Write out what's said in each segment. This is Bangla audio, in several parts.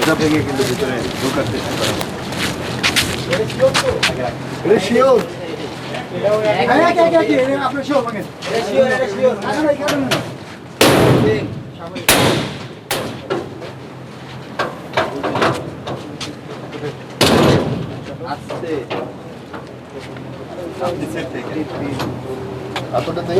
এটা ভেঙে কিন্তু ভিতরে ঢোকার চেষ্টা করা হবে। আপনি সেট থেকে এতটাতে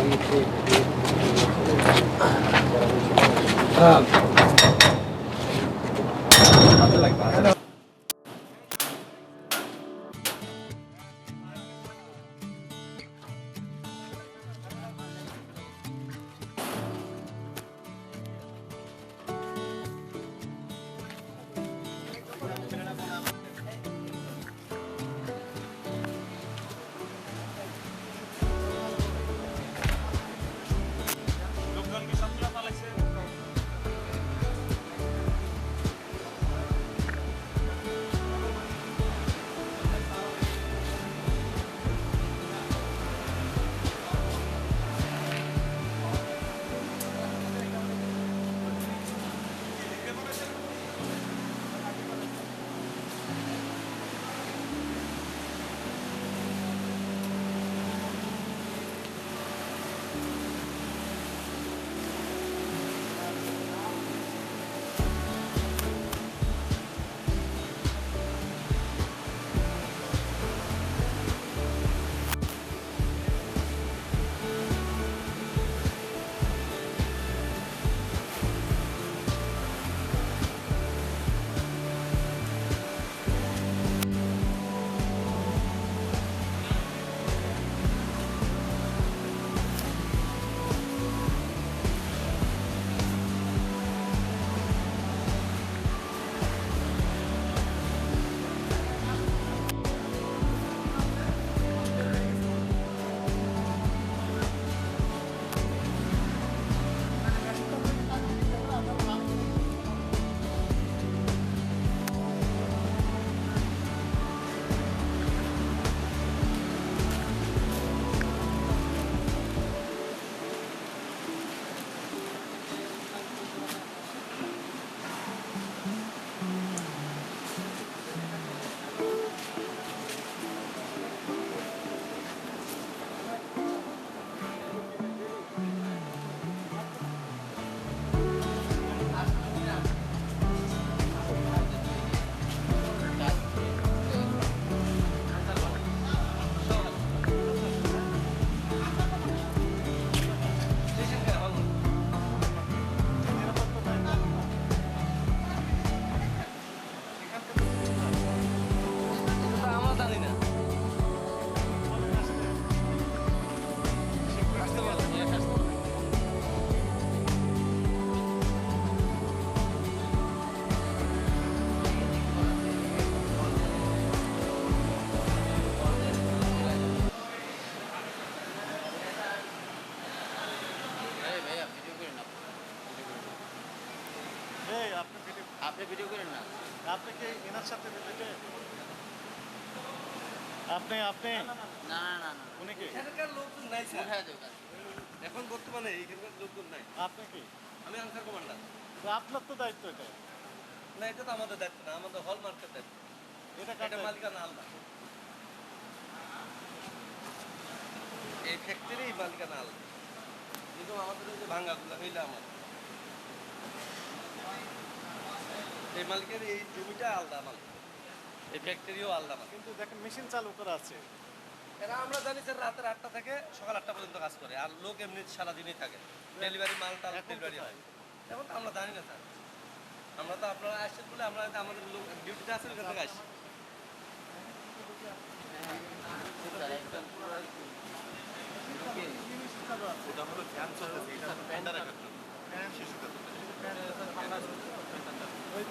আপনি আপনি কি এনার সাথে রিলেটেড আপনি আপনি? না না না না। উনি কি? এখানকার লোকজন নাই স্যার। এখন বর্তমানে এখানকার লোকজন নাই। আপনি কি? আমি আনসার কমান্ডার। তো আপনার তো দায়িত্ব এটা। না এটা তো আমাদের দায়িত্ব না আমাদের হল মার্কেট দায়িত্ব। এটা দায়িত্ব? মালিকানা আলাদা। এই ফ্যাক্টরি মালিকানা আলাদা। কিন্তু আমাদের ওই যে ভাঙ্গাগুলো হইলে আমার এই মালিকের এই জমিটা আলাদা মালিক। এই ফ্যাক্টরিও আলাদা মালিক। কিন্তু দেখেন মেশিন চালু করা আছে। এরা আমরা জানি যে রাতের আটটা থেকে সকাল আটটা পর্যন্ত কাজ করে আর লোক এমনি সারাদিনই থাকে। ডেলিভারি মাল টাল ডেলিভারি হয়। এখন আমরা জানি না স্যার। আমরা তো আপনারা আসছেন বলে আমরা আমাদের লোক ডিউটিতে আসেন ওখান থেকে আসছি স্যার একদম পুরো ওটা হলো ফ্যান চলতেছে এটা ঠান্ডা রাখার জন্য শিশুদের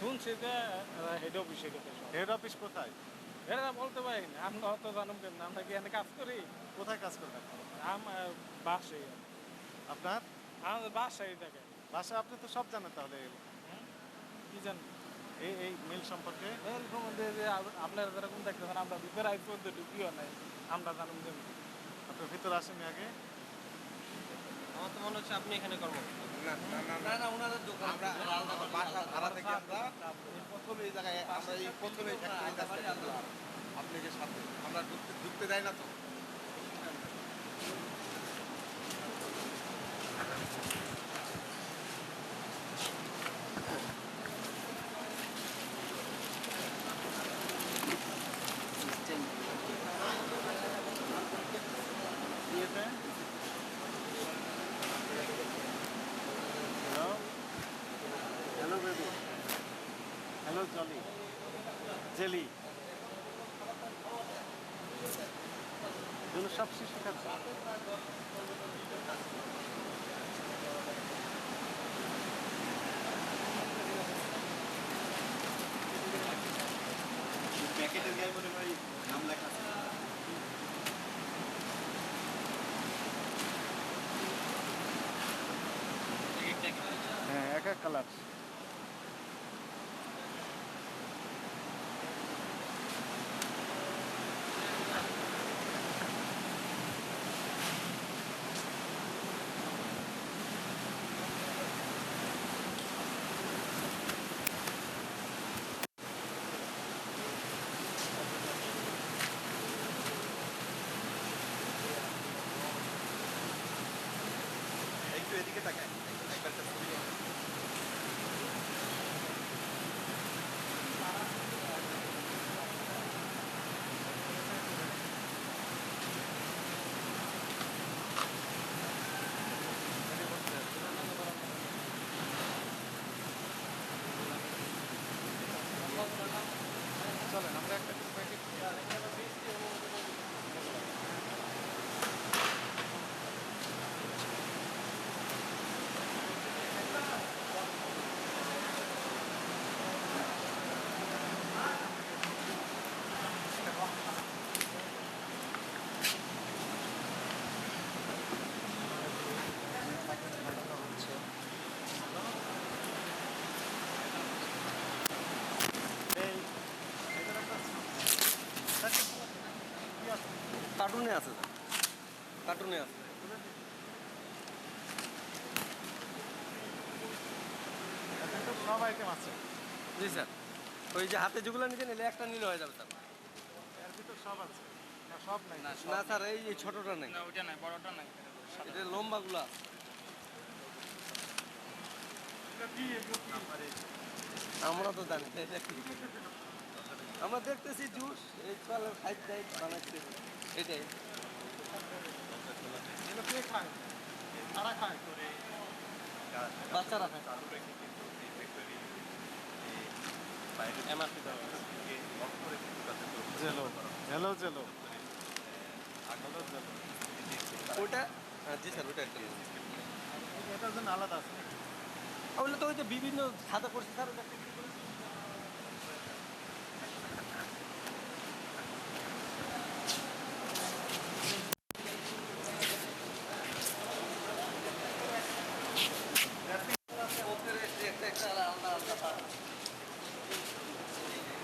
শুনছি যে হেড অফিসে হেড অফিস কোথায়? এরা বলতে পারি না আমরা অত জানুম কেমন আমরা কি এখানে কাজ করি? কোথায় কাজ করবেন আমার বাসায়। আপনার? আমাদের বাসায় থাকে। বাসা আপনি তো সব জানেন তাহলে। কি জানি? এই এই মিল সম্পর্কে? এর সম্বন্ধে যে আপ- আপনারা যেরকম দেখতেছেন আমরা ভিতরে আই পর্যন্ত ঢুকিও নাই। আমরা জানুম কেমন আপনার ভিতরে আসেনি আগে? আমার তো মনে হচ্ছে আপনি এখানে কর্ম না না না না ওনাদের দোকান আমরা বাসা ভাড়া থেকে আমরা প্রথমে এই জায়গায় আমরা এই প্রথমে ফ্যাক্টরির কাছ থেকে আসলাম। আপনি যে সাথে আমরা ঢুকতে ঢুকতে দেয় না তো ইয়েতে hello hello baby hello jolly jelly সব শিশু খাচ্ছে প্যাকেটের গায়ে মনে হয় নাম লেখা হ্যাঁ এক এক কালার। একটু এদিকে তাকায় কার্টুনে আছে কার্টুনে আছে। সব আইটেম আছে। জি স্যার ওই যে হাতে যেগুলো নিতে নিলে একটা নিলে হয়ে যাবে স্যার এর ভিতর সব আছে। না সব নাই। না না স্যার এই ছোটটা নেই। না ওইটা নাই বড়টা নাই। এটা লম্বাগুলো আছে। আমরা তো জানি আমরা দেখতেছি জুস এই চলের খাইট টাইট খায় বাচ্চারা খায়। Jello jello jello jello jello. ওটা হ্যাঁ জি স্যার ওটা একটা এটার জন্য আলাদা আছে? ওগুলো তো ওই যে বিভিন্ন সাদা করছে স্যার ওটা একটা একটা একটা আলাদা আলাদা প্যাকেটের ছবিটা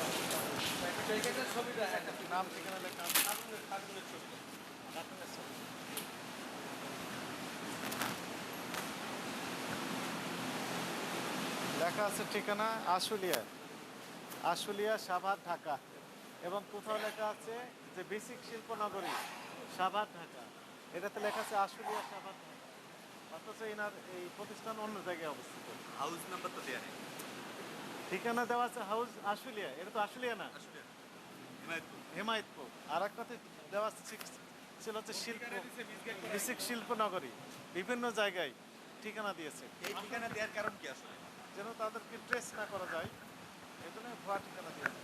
একটা নাম ঠিকানা লেখা আছে ঠিকানা আশুলিয়া। আশুলিয়া সাভার ঢাকা। এবং কোথাও লেখা আছে যে বেসিক শিল্পনগরী সাভার ঢাকা। এটাতে লেখা আছে আশুলিয়া সাভার ঢাকা। অথচ এনার এই প্রতিষ্ঠান অন্য জায়গায় অবস্থিত। হাউস নাম্বার তো দেয়া নেই। ঠিকানা দেওয়া আছে হাউস আশুলিয়া। এটা তো আশুলিয়া না? আসলে হিমায়তপুর আর এক কথা দেওয়া ছিল হচ্ছে শিল্প বেসিক শিল্প নগরী বিভিন্ন জায়গায় ঠিকানা দিয়েছে। এই ঠিকানা দেওয়ার কারণ কি আসলে? যেন তাদেরকে ট্রেস না করা যায় এজন্য জন্য ভুয়া ঠিকানা দিয়েছে।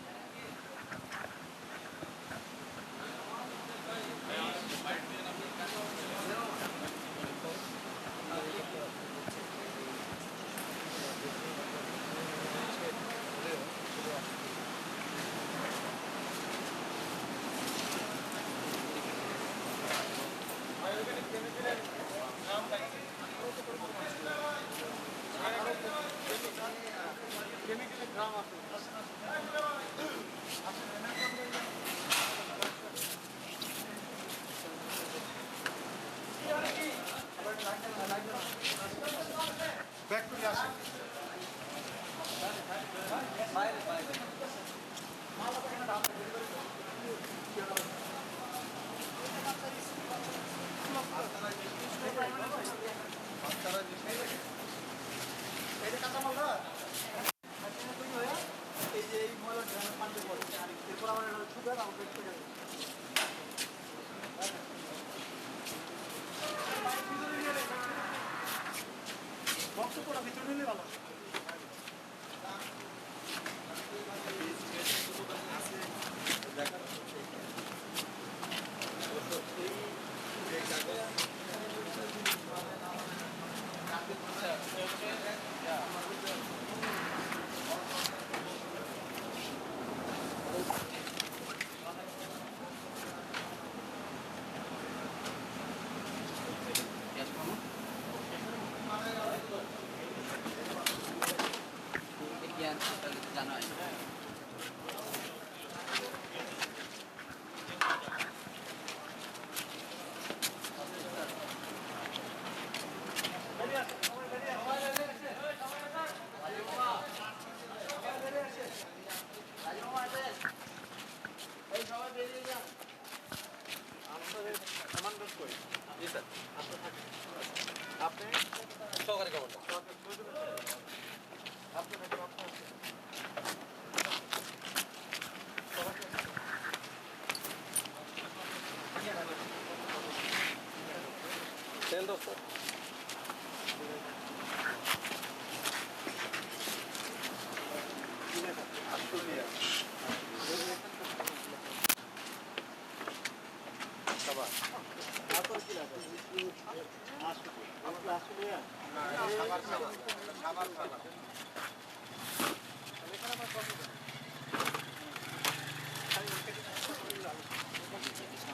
나가서 どうぞ。